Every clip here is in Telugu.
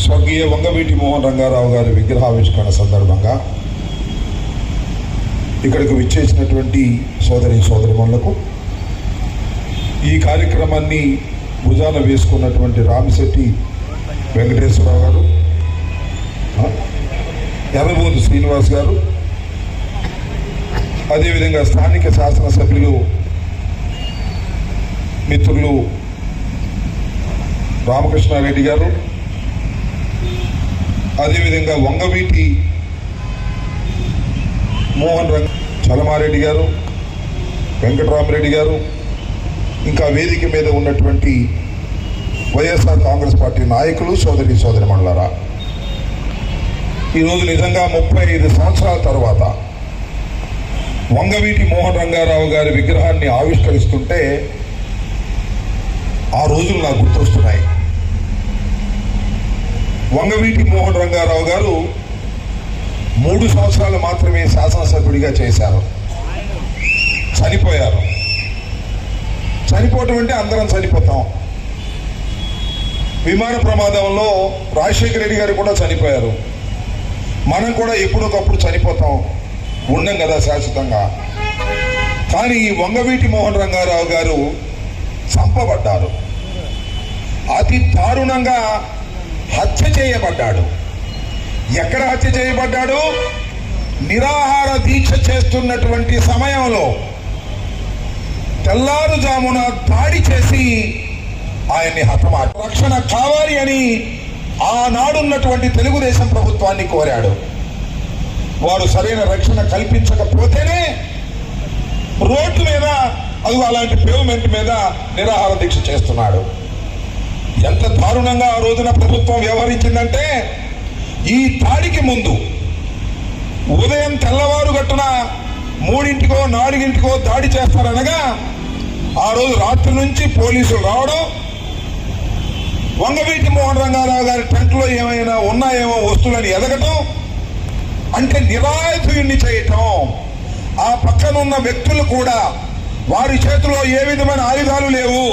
స్వర్గీయ వంగవీటి మోహన్ రంగారావు గారి విగ్రహావిష్కరణ సందర్భంగా ఇక్కడికి విచ్చేసినటువంటి సోదరి సోదరిమణులకు ఈ కార్యక్రమాన్ని భుజాన వేసుకున్నటువంటి రామిశెట్టి వెంకటేశ్వరరావు గారు ఎర్రబోతు శ్రీనివాస్ గారు అదేవిధంగా స్థానిక శాసనసభ్యులు మిత్రులు రామకృష్ణారెడ్డి గారు అదేవిధంగా వంగవీటి మోహన్ రంగ చలమారెడ్డి గారు వెంకటరామరెడ్డి గారు ఇంకా వేదిక మీద ఉన్నటువంటి వైఎస్ఆర్ కాంగ్రెస్ పార్టీ నాయకులు సోదరి సోదరి మండలరా. ఈరోజు నిజంగా ముప్పై ఐదు సంవత్సరాల తర్వాత వంగవీటి మోహన్ రంగారావు గారి విగ్రహాన్ని ఆవిష్కరిస్తుంటే ఆ రోజులు నాకు గుర్తొస్తున్నాయి. వంగవీటి మోహన్ రంగారావు గారు మూడు సంవత్సరాలు మాత్రమే శాసనసభ్యుడిగా చేశారు. చనిపోయారు. చనిపోవటం అంటే అందరం చనిపోతాం. విమాన ప్రమాదంలో రాజశేఖర రెడ్డి గారు కూడా చనిపోయారు. మనం కూడా ఎప్పుడొకప్పుడు చనిపోతాం. ఉండం కదా శాశ్వతంగా. కానీ ఈ వంగవీటి మోహన్ రంగారావు గారు చంపబడ్డారు. అతి దారుణంగా హత్య చేయబడ్డాడు. ఎక్కడ హత్య చేయబడ్డాడు? నిరాహార దీక్ష చేస్తున్నటువంటి సమయంలో తెల్లారుజామున దాడి చేసి ఆయన్ని హతమాట రక్షణ కావాలి అని ఆనాడున్నటువంటి తెలుగుదేశం ప్రభుత్వాన్ని కోరాడు. వారు సరైన రక్షణ కల్పించకపోతేనే రోడ్డు మీద అది అలాంటి పేమెంట్ మీద నిరాహార దీక్ష చేస్తున్నాడు. ఎంత దారుణంగా ఆ రోజున ప్రభుత్వం వ్యవహరించిందంటే ఈ దాడికి ముందు ఉదయం తెల్లవారు గట్టున మూడింటికో నాలుగింటికో దాడి చేస్తారనగా ఆ రోజు రాత్రి నుంచి పోలీసులు రావడం వంగవీటి మోహన్ రంగారావు గారి టెంట్లో ఏమైనా ఉన్నాయేమో వస్తువులని ఎదగటం అంటే నిరాయుధుడిని చేయటం. ఆ పక్కనున్న వ్యక్తులు కూడా వారి చేతిలో ఏ విధమైన ఆయుధాలు లేవు.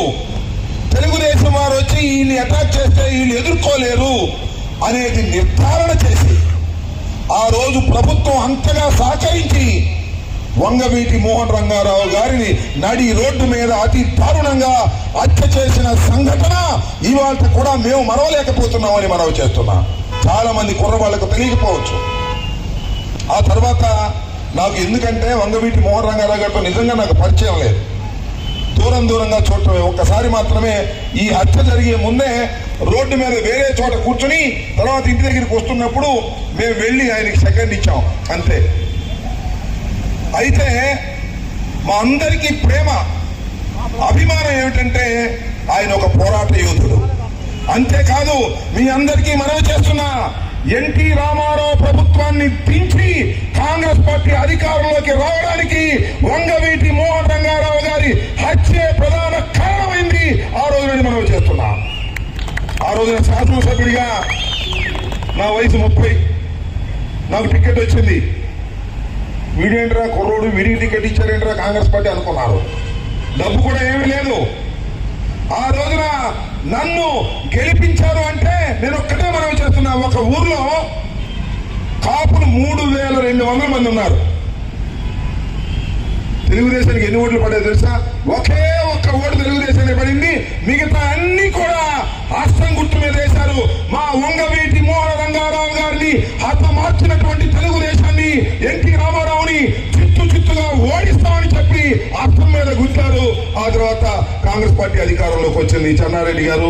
తెలుగుదేశం వారు వచ్చి వీళ్ళని అటాక్ చేస్తే వీళ్ళు ఎదుర్కోలేరు అనేది నిర్ధారణ చేసి ఆ రోజు ప్రభుత్వం అంతగా సహకరించి వంగవీటి మోహన్ రంగారావు గారిని నడి రోడ్డు మీద అతి దారుణంగా హత్య చేసిన సంఘటన ఇవాళ కూడా మేము మరవలేకపోతున్నామని మనవి చేస్తున్నాం. చాలా మంది కుర్రవాళ్ళకు తెలియకపోవచ్చు. ఆ తర్వాత నాకు ఎందుకంటే వంగవీటి మోహన్ రంగారావు గారితో నిజంగా నాకు పరిచయం లేదు. దూరం దూరంగా చూడటమే. ఒక్కసారి మాత్రమే ఈ హత్య జరిగే ముందే రోడ్డు మీద వేరే చోట కూర్చుని తర్వాత ఇంటి దగ్గరికి వస్తున్నప్పుడు మేము వెళ్ళి ఆయనకి సెకండ్ ఇచ్చాం. అంతే. అయితే మా అందరికీ ప్రేమ అభిమానం ఏమిటంటే ఆయన ఒక పోరాట యోధుడు. అంతేకాదు మీ అందరికీ మనవి చేస్తున్నా ఎన్టీ రామారావు ప్రభుత్వాన్ని దించి కాంగ్రెస్ పార్టీ అధికారంలోకి రావడానికి వంగవీటి మోహన్ రంగారావు గారి హత్యే ప్రధాన కారణమైంది. ఆ రోజు మనం చేస్తున్నాం. ఆ రోజున శాసనసభ్యుడిగా నా వయసు ముప్పై. నాకు టికెట్ వచ్చింది. వీడేంట్రా కుర్రోడు వీడికి టికెట్ ఇచ్చారేంట్రా కాంగ్రెస్ పార్టీ అనుకున్నారు. డబ్బు కూడా ఏమీ లేదు. ఆ రోజున నన్ను గెలిపించారు అంటే నేను ఒక్కటే మనం చేస్తున్నా ఒక ఊర్లో కాపులు మూడు వేల రెండు వందల మంది ఉన్నారు. తెలుగుదేశానికి ఎన్ని ఓట్లు పడ్డాయి తెలుసా? ఒకే ఒక్క ఓటు తెలుగుదేశానికి పడింది. మిగతా అన్ని కూడా అష్టం గుర్తు మీద వేశారు. మా వంగవీటి మోహన రంగారావు గారిని హతమార్చినటువంటి తెలుగుదేశాన్ని ఎన్టీ రామారావుని చిత్తు చిత్తుగా ఓడిస్తామని చెప్పి హస్తం మీద గుర్తారు ఆ తర్వాత కాంగ్రెస్ పార్టీ అధికారంలోకి వచ్చింది చెన్నారెడ్డి గారు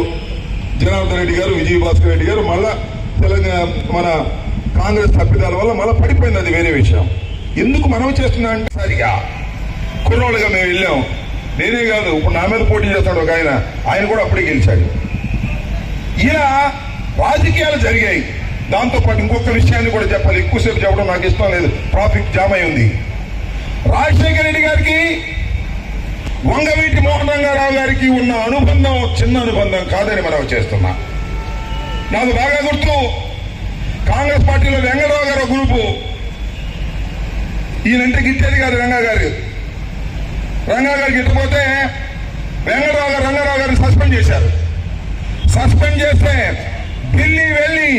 జనార్దన్ రెడ్డి గారు విజయభాస్కర్ రెడ్డి గారు మళ్ళా తెలంగాణ మన కాంగ్రెస్ తప్పిదాల వల్ల మళ్ళీ పడిపోయింది అది వేరే విషయం. ఎందుకు మనం చేస్తున్నాం అంటే సరిగా? కుర్రోళ్ళుగా మేము వెళ్ళాం. నేనే కాదు ఇప్పుడు నా మీద పోటీ చేస్తాడు ఒక ఆయన. ఆయన కూడా అప్పుడే గెలిచాడు. ఇలా రాజకీయాలు జరిగాయి. దాంతోపాటు ఇంకొక విషయాన్ని కూడా చెప్పాలి. ఎక్కువసేపు చెప్పడం నాకు ఇష్టం లేదు. ట్రాఫిక్ జామ్ అయి ఉంది. రాజశేఖర రెడ్డి గారికి వంగవీటి మోహన్ రంగారావు గారికి ఉన్న అనుబంధం చిన్న అనుబంధం కాదని మనం చేస్తున్నా. నాకు బాగా గుర్తు కాంగ్రెస్ పార్టీలో వెంగళరావు గారు గ్రూపు. ఈయనంటే గిట్టేది కాదు రంగా గారు. రంగా గారు గిట్టపోతే వెంగళరావు గారు రంగారావు గారిని సస్పెండ్ చేశారు. సస్పెండ్ చేస్తే ఢిల్లీ వెళ్ళి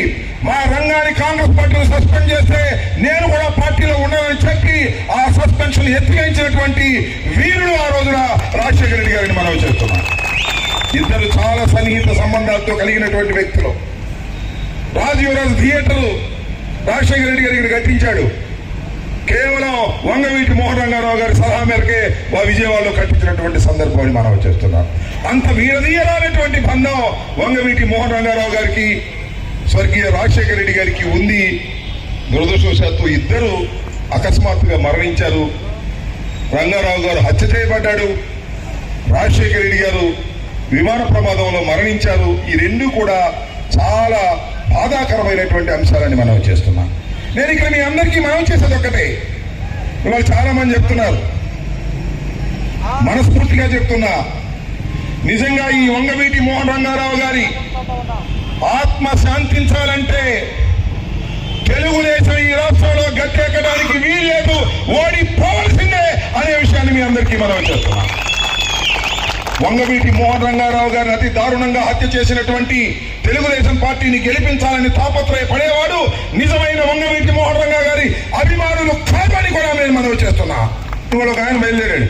మా రంగాన్ని కాంగ్రెస్ పార్టీని సస్పెండ్ చేస్తే నేను కూడా పార్టీలో ఉన్నానని చెప్పి ఆ సస్పెన్షన్ ఎత్తిగించినటువంటి వీరుడు ఆ రోజున రాజశేఖర రెడ్డి గారిని మనం చేస్తున్నాం. ఇద్దరు చాలా సన్నిహిత సంబంధాలతో కలిగినటువంటి వ్యక్తులు. రాజీవరాజు థియేటర్ రాజశేఖర రెడ్డి గారు ఇక్కడ కట్టించాడు. కేవలం వంగవీటి మోహన్ రంగారావు గారి సలహా మేరకే మా విజయవాడలో కట్టించినటువంటి సందర్భాన్ని మనం చేస్తున్నాం. అంత వీరదీయరానటువంటి బంధం వంగవీటి మోహన్ రంగారావు గారికి స్వర్గీయ రాజశేఖర రెడ్డి గారికి ఉంది. దురదృష్టవశాత్తు ఇద్దరు అకస్మాత్తుగా మరణించారు. రంగారావు గారు హత్య చేయబడ్డాడు. రాజశేఖర రెడ్డి గారు విమాన ప్రమాదంలో మరణించారు. ఈ రెండు కూడా చాలా బాధాకరమైనటువంటి అంశాలని మనం చేస్తున్నాం. నేను ఇక్కడ మీ అందరికీ మనం చేసేది ఒకటే ఇవాళ చాలా మంది చెప్తున్నారు. మనస్ఫూర్తిగా చెప్తున్నా. నిజంగా ఈ వంగవీటి మోహన్ రంగారావు గారి ఆత్మ శాంతించాలంటే తెలుగుదేశం ఈ రాష్ట్రంలో గట్టెక్కడానికి వీల్లేదు. ఓడిపోవలసిందే అనే విషయాన్ని మీ అందరికీ మనం చేస్తున్నాం వంగవీటి మోహన్ రంగారావు గారిని అతి దారుణంగా హత్య చేసినటువంటి తెలుగుదేశం పార్టీని గెలిపించాలని తాపత్రయపడేవాడు నిజమైన వంగవీటి మోహన్ రంగా గారి అభిమానులు కాదని కూడా నేను మనవి చేస్తున్నా. ఇవాళ ఒక ఆయన బయలుదేరాడు.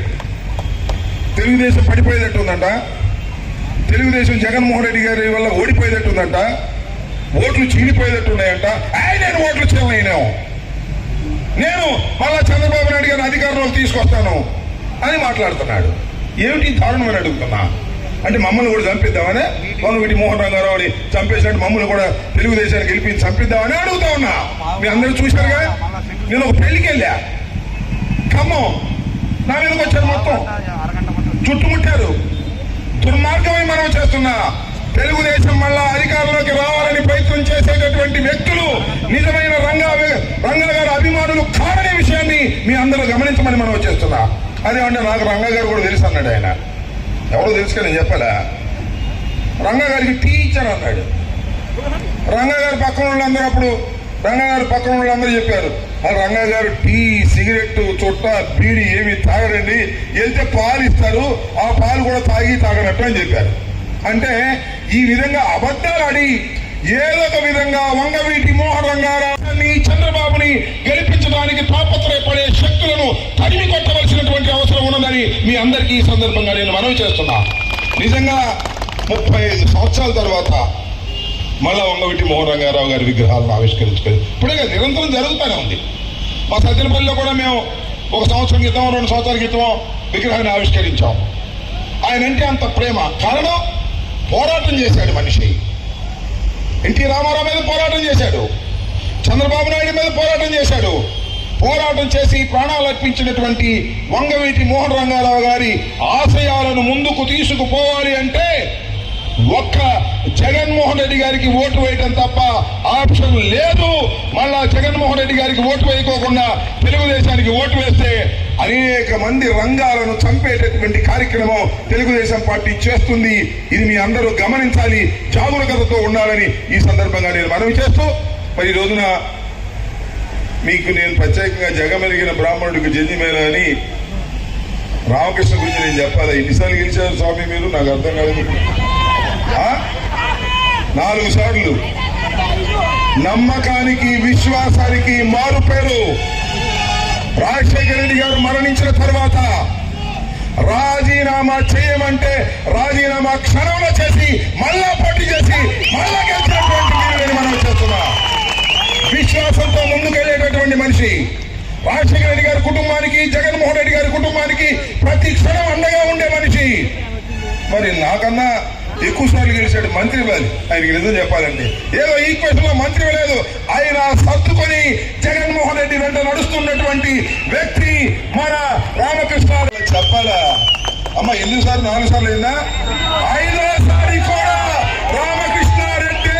తెలుగుదేశం పడిపోయేటట్టుందంట. తెలుగుదేశం జగన్మోహన్ రెడ్డి గారి వల్ల ఓడిపోయేటట్టుందంట. ఓట్లు చీలిపోయేటట్టున్నాయంట ఆయన నేను ఓట్లు చేయలేను నేను మళ్ళా చంద్రబాబు నాయుడు గారిని అధికారంలోకి తీసుకొస్తాను అని మాట్లాడుతున్నాడు. ఏమిటి దారుణం అని అడుగుతున్నా? అంటే మమ్మల్ని కూడా చంపిద్దామనే? వీటి మోహన్ రంగారావుని చంపేసినట్టు మమ్మల్ని కూడా తెలుగుదేశానికి గెలిపించి చంపిద్దామని అడుగుతా ఉన్నా. మీ అందరూ చూశారుగా? నేను ఒక పెళ్ళికి వెళ్ళా. ఖమ్మం. నా మీదకి వచ్చారు మొత్తం. చుట్టుముట్టారు. దుర్మార్గమై మనం చేస్తున్నా. తెలుగుదేశం మళ్ళా అధికారంలోకి రావాలని ప్రయత్నం చేసేటటువంటి వ్యక్తులు నిజమైన రంగా రంగా గారి అభిమానులు కాదనే విషయాన్ని మీ అందరూ గమనించమని మనం చేస్తున్నా. అదే అంటే నాకు రంగగారు కూడా తెలుసు అన్నాడు ఆయన. ఎవరో తెలుసు నేను చెప్పాలా? రంగగారికి టీచర్ అన్నాడు. రంగా గారి పక్కన వాళ్ళందరూ అప్పుడు రంగా గారి పక్కన వాళ్ళందరూ చెప్పారు. ఆ టీ సిగరెట్ చుట్ట బీడి ఏమి తాగడండి వెళ్తే పాలు ఇస్తారు. ఆ పాలు కూడా తాగి తాగనట్టు అని చెప్పారు. అంటే ఈ విధంగా అబద్ధాలు ఆడి ఏదో ఒక విధంగా వంగవీటి మోహన్ రంగారాన్ని చంద్రబాబుని గెలిపించడానికి తాపత్రయపడే శక్తులను తరిమి కొట్టవలసినటువంటి అవసరం ఉన్నదని మీ అందరికీ ఈ సందర్భంగా నేను మనవి చేస్తున్నా. నిజంగా ముప్పై ఐదు సంవత్సరాల తర్వాత మళ్ళా వంగవిటి మోహన్ రంగారావు గారి విగ్రహాలను ఆవిష్కరించుకోలేదు ఇప్పుడే నిరంతరం జరుగుతూనే ఉంది. మా సత్యనపల్లిలో కూడా మేము ఒక సంవత్సరం క్రితం రెండు సంవత్సరాల క్రితం విగ్రహాన్ని ఆవిష్కరించాం. ఆయన అంటే అంత ప్రేమ. కారణం? పోరాటం చేశాడు మనిషి. ఎన్టీ రామారావు మీద పోరాటం చేశాడు. చంద్రబాబు నాయుడు మీద పోరాటం చేశాడు. పోరాటం చేసి ప్రాణాలు అర్పించినటువంటి వంగవీటి మోహన్ రంగారావు గారి ఆశయాలను ముందుకు తీసుకుపోవాలి అంటే ఒక్క జగన్మోహన్ రెడ్డి గారికి ఓటు వేయటం తప్ప ఆప్షన్ లేదు. మళ్ళా జగన్మోహన్ రెడ్డి గారికి ఓటు వేయకోకుండా తెలుగుదేశానికి ఓటు వేస్తే అనేక మంది రంగాలను చంపేటటువంటి కార్యక్రమం తెలుగుదేశం పార్టీ చేస్తుంది. ఇది మీ అందరూ గమనించాలి జాగరూకతతో ఉండాలని ఈ సందర్భంగా నేను మనవి చేస్తూ మరి ఈ రోజున మీకు నేను ప్రత్యేకంగా జగమెలిగిన బ్రాహ్మణుడికి జంజిమేళ అని రామకృష్ణ గురించి నేను చెప్పాలి? ఎన్నిసార్లు గెలిచారు స్వామి మీరు? నాకు అర్థం కాలేదు. నాలుగు సార్లు. నమ్మకానికి విశ్వాసానికి మారు పేరు. రాజశేఖర రెడ్డి గారు మరణించిన తర్వాత రాజీనామా చేయమంటే రాజీనామా క్షణంలో చేసి మళ్ళా పోటీ చేసి మళ్ళా గెలిచినటువంటి మనం చేస్తున్నా. విశ్వాసంతో ముందుకెళ్ళేటటువంటి మనిషి. రాజశేఖర రెడ్డి గారి కుటుంబానికి జగన్మోహన్ రెడ్డి గారి కుటుంబానికి ప్రతి క్షణం అండగా ఉండే మనిషి. మరి నాకన్నా ఎక్కువ సార్లు గెలిచాడు మంత్రి ఇవ్వాలి ఆయనకి నిజం చెప్పాలండి ఏదో ఈక్వేషన్లో మంత్రి లేదు. ఆయన సర్దుకొని జగన్మోహన్ రెడ్డి వెంట నడుస్తున్నటువంటి వ్యక్తి మన రామకృష్ణ. చెప్పాలా? అమ్మ ఎన్ని సార్లు నాలుగు సార్లు అయిందా? ఐదోసారి కూడా రామకృష్ణారెడ్డి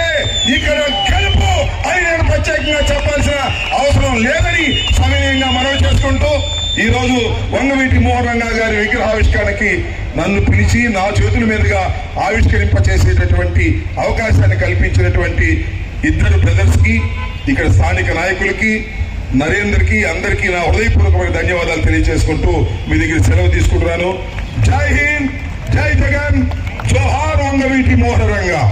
ఇక్కడ గెలుపు ఆయన ప్రత్యేకంగా చెప్పాలి. అవసరం లేదని సవినయంగా మనవి చేసుకుంటూ ఈ రోజు వంగవీటి మోహన్ రంగా గారి విగ్రహావిష్కరణకి నన్ను పిలిచి నా చేతుల మీదుగా ఆవిష్కరింప చేసేటటువంటి అవకాశాన్ని కల్పించినటువంటి ఇద్దరు బ్రదర్స్కి ఇక్కడ స్థానిక నాయకులకి నరేందర్కి అందరికీ నా హృదయపూర్వకమైన ధన్యవాదాలు తెలియజేసుకుంటూ మీ దగ్గర సెలవు తీసుకుంటున్నాను. జై హింద్ జై జగన్ జోహార్ వంగవీటి మోహన్ రంగా.